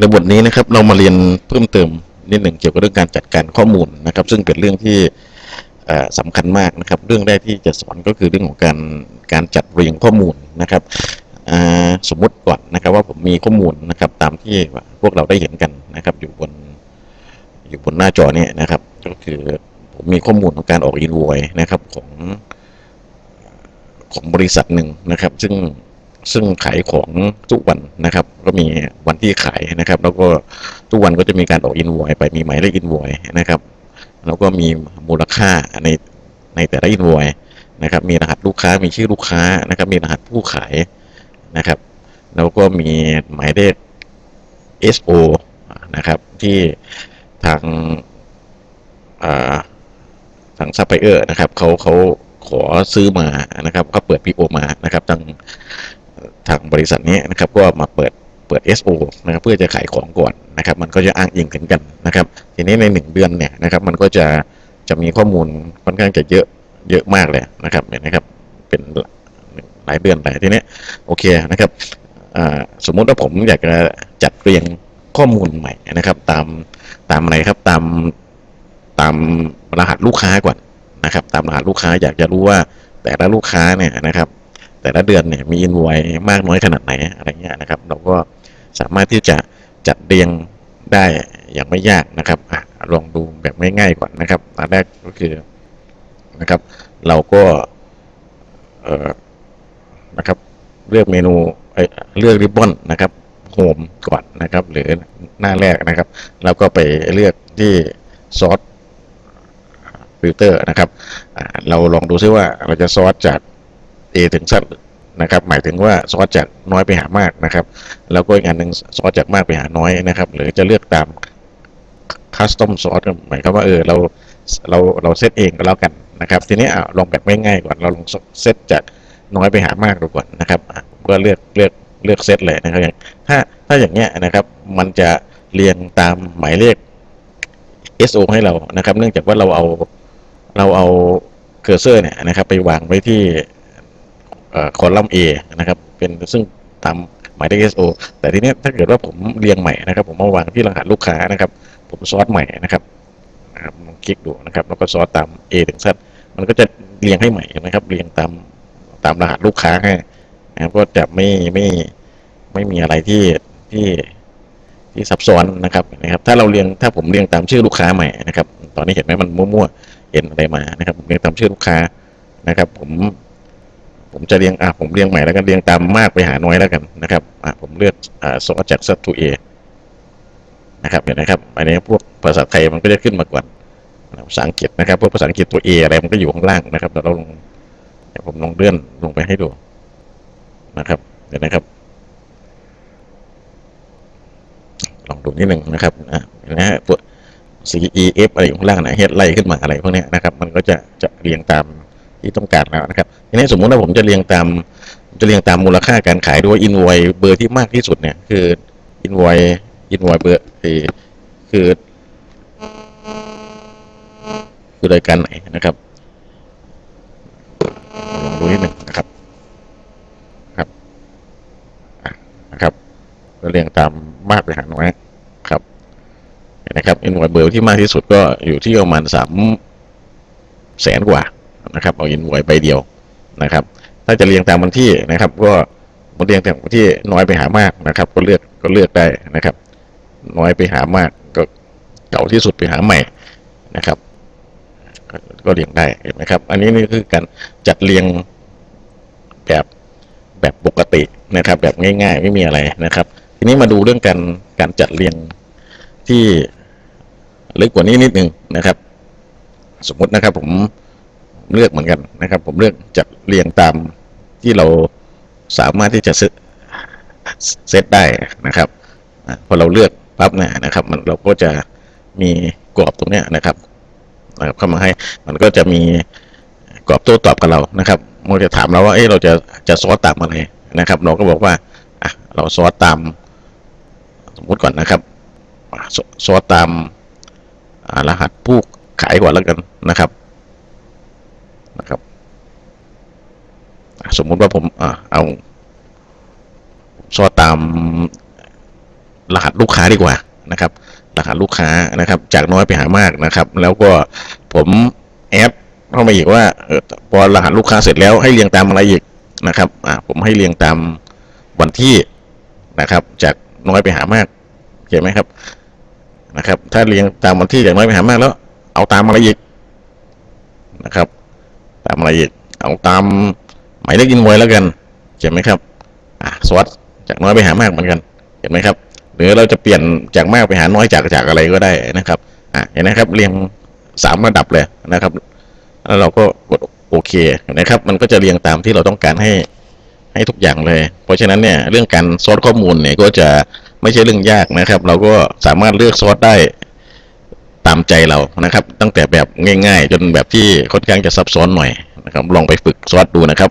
ในบทนี้นะครับเรามาเรียนเพิ่มเติมนิดหนึ่งเกี่ยวกับเรื่องการจัดการข้อมูลนะครับ ซึ่งเป็นเรื่องที่เอ่อสำคัญมากนะครับ เรื่องแรกที่จะสอนก็คือเรื่องของการการจัดเรียงข้อมูลนะครับสมมุติก่อนนะครับว่าผมมีข้อมูลนะครับตามที่พวกเราได้เห็นกันนะครับ อยู่บนอยู่บนหน้าจอเนี่ยนะครับ ก็คือผมมีข้อมูลของการออกอินโวยนะครับของของบริษัทหนึ่งนะครับ ซึ่ง ซึ่งขายของทุกวันนะครับ ก็มีวันที่ขายนะครับ แล้วก็ทุกวันก็จะมีการออกอินโวยไปมีหมายเลขอินโวยนะครับ แล้วก็มีมูลค่าในในแต่ละอินโวยนะครับ มีรหัสลูกค้ามีชื่อลูกค้านะครับ มีรหัสผู้ขายนะครับ แล้วก็มีหมายเลข SO นะครับ ที่ทางอ่าทางซัพพลายเออร์นะครับเขาเขาขอซื้อมานะครับก็เปิด PO มานะครับทาง ทางบริษัทนี้นะครับก็มาเปิดเปิด SO นะครับเพื่อจะขายของก่อนนะครับ มันก็จะอ้างอิงถึงกันนะครับ ทีนี้ในหนึ่งเดือนเนี่ยนะครับ มันก็จะจะมีข้อมูลค่อนข้างจะเยอะเยอะมากเลยนะครับเห็นไหมครับเป็นหลายเดือนหลายทีนี้โอเคนะครับสมมุติว่าผมอยากจะจัดเรียงข้อมูลใหม่นะครับ ตามตามอะไรครับตามตามรหัสลูกค้าก่อนนะครับ ตามรหัสลูกค้าอยากจะรู้ว่าแต่ละลูกค้าเนี่ยนะครับ แต่ละเดือนเนี่ยมีอินไวมากน้อยขนาดไหนอะไรเงี้ยนะครับ เราก็สามารถที่จะจัดเรียงได้อย่างไม่ยากนะครับอลองดูแบบง่ายๆก่อนนะครับอันแรกก็คือนะครับ เราก็เอ่อนะครับเลือกเมนูเลือกริบบอนนะครับโฮมก่อนนะครับ หรือหน้าแรกนะครับแล้วก็ไปเลือกที่ซอสฟิลเตอร์นะครับเราลองดูซิว่าเราจะซอสจาก A ถึง Z นะครับหมายถึงว่าซอสจากน้อยไปหามากนะครับ แล้วก็อีกอันหนึ่งซอสจากมากไปหาน้อยนะครับ หรือจะเลือกตามคัสตอมซอสหมายความว่าเออเราเราเราเซตเองก็แล้วกันนะครับ ทีนี้อะลองแบบง่ายๆก่อนเราลองเซตจากน้อยไปหามากดูก่อนนะครับก็เลือกเลือกเลือกเซตเลยนะครับอย่างถ้าถ้าอย่างเงี้ยนะครับ มันจะเรียงตามหมายเลข SO ให้เรานะครับ เนื่องจากว่าเราเอาเราเอาเคอร์เซอร์เนี่ยนะครับ ไปวางไว้ที่ คอลัมน์ A นะครับ เป็นซึ่งตามหมายเลข SO แต่ทีนี้ถ้าเกิดว่าผมเรียงใหม่นะครับ ผมมาวางที่รหัสลูกค้านะครับ ผมซอสใหม่นะครับคลองคลิกดูนะครับ แล้วก็ซอสตาม A ถึง Z มันก็จะเรียงให้ใหม่นะครับ เรียงตามตามรหัสลูกค้าให้นะครับก็จะไม่ไม่ไม่มีอะไรที่ที่ที่ซับซ้อนนะครับนะครับ ถ้าเราเรียงถ้าผมเรียงตามชื่อลูกค้าใหม่นะครับ ตอนนี้เห็นไหมมันมั่วๆเห็นอะไรมานะครับผมเรียงตามชื่อลูกค้านะครับ ผม ผมจะเรียงอะผมเรียงใหม่แล้วกันเรียงตามมากไปหาน้อยแล้วกันนะครับอะผมเลือกอ่าซอสจากซัตทูเอนะครับเห็นไหมครับอันนี้พวกภาษาไทยมันก็จะขึ้นมาก่อนภาษาอังกฤษนะครับพวกภาษาอังกฤษตัว A อะไรมันก็อยู่ข้างล่างนะครับเดี๋ยวเราลงผมลงเลื่อนลงไปให้ดูนะครับเดี๋ยวนะครับ ลองดูนิดหนึ่งนะครับนะนะฮะพวก C E F อะไรอยู่ข้างล่างนะเฮดไล่ขึ้นมาอะไรพวกเนี้ยนะครับ มันก็จะจะเรียงตาม ที่ต้องการแล้วนะครับทีนี้สมมุติว่าผมจะเรียงตามจะเรียงตามมูลค่าการขายด้วยอินไวเบอร์ที่มากที่สุดเนี่ยคืออินไวอินไวเบอร์คือคือคือรายการไหนนะครับลองดูนิดหนึ่งนะครับครับนะครับก็เรียงตามมากไปหาน้อยครับนนะครับอินไวเบอร์ที่มากที่สุดก็อยู่ที่ประมาณสามแสนกว่า นะครับเอาอินไวยใบเดียวนะครับ ถ้าจะเรียงตามวันที่นะครับ ก็มาเรียงตามวันที่น้อยไปหามากนะครับ ก็เลือกก็เลือกได้นะครับ น้อยไปหามากก็เก่าที่สุดไปหาใหม่นะครับ ก็เรียงได้เห็นไหมครับ อันนี้นี่คือการจัดเรียงแบบแบบปกตินะครับ แบบง่าย ๆ ไม่มีอะไรนะครับ ทีนี้มาดูเรื่องการการจัดเรียงที่ลึกกว่านี้นิดนึงนะครับ สมมุตินะครับผม เลือกเหมือนกันนะครับ ผมเลือกจัดเรียงตามที่เราสามารถที่จะเซตได้นะครับพอเราเลือกปั๊บเนี่ยนะครับ มันเราก็จะมีกรอบตรงเนี้ยนะครับนะครับเข้ามาให้มันก็จะมีกรอบโต้ตอบกับเรานะครับมันจะถามเราว่าเอ้เราจะจะซอสตามอะไรนะครับ เราก็บอกว่าอะเราซอสตาม สมมุติก่อนนะครับซอสตามรหัสผู้ขายก่อนแล้วกันนะครับอะ สมมุติว่าผมอะเอาซอตามรหัสลูกค้าดีกว่านะครับ รหัสลูกค้านะครับ จากน้อยไปหามากนะครับ แล้วก็ผมแอดเข้ามาอีกว่าออพอรหัสลูกค้าเสร็จแล้วให้เรียงตามอะไรอีกนะครับอ่าผมให้เรียงตามวันที่นะครับ จากน้อยไปหามากเห็นไหมครับนะครับ ถ้าเรียงตามวันที่จากน้อยไปหามากแล้ว เอาตามอะไรอีกนะครับ ตามอะไรอีกเอาตามายเลขอินไวแล้วกันเห็นไหมครับอ่าสวัสดจากน้อยไปหามากเหมือนกันเห็นไหมครับ หรือเราจะเปลี่ยนจากมากไปหาน้อยจากจากอะไรก็ได้นะครับอะเห็นนะครับเรียงสามระดับเลยนะครับแล้วเราก็กดโอเคนะครับ มันก็จะเรียงตามที่เราต้องการให้ให้ทุกอย่างเลย เพราะฉะนั้นเนี่ยเรื่องการซอสข้อมูลเนี่ยก็จะไม่ใช่เรื่องยากนะครับ เราก็สามารถเลือกซอสได้ตามใจเรานะครับ ตั้งแต่แบบง่าย ๆ จนแบบที่ค่อนข้างจะซับซ้อนหน่อยนะครับ ลองไปฝึกซอสดูนะครับ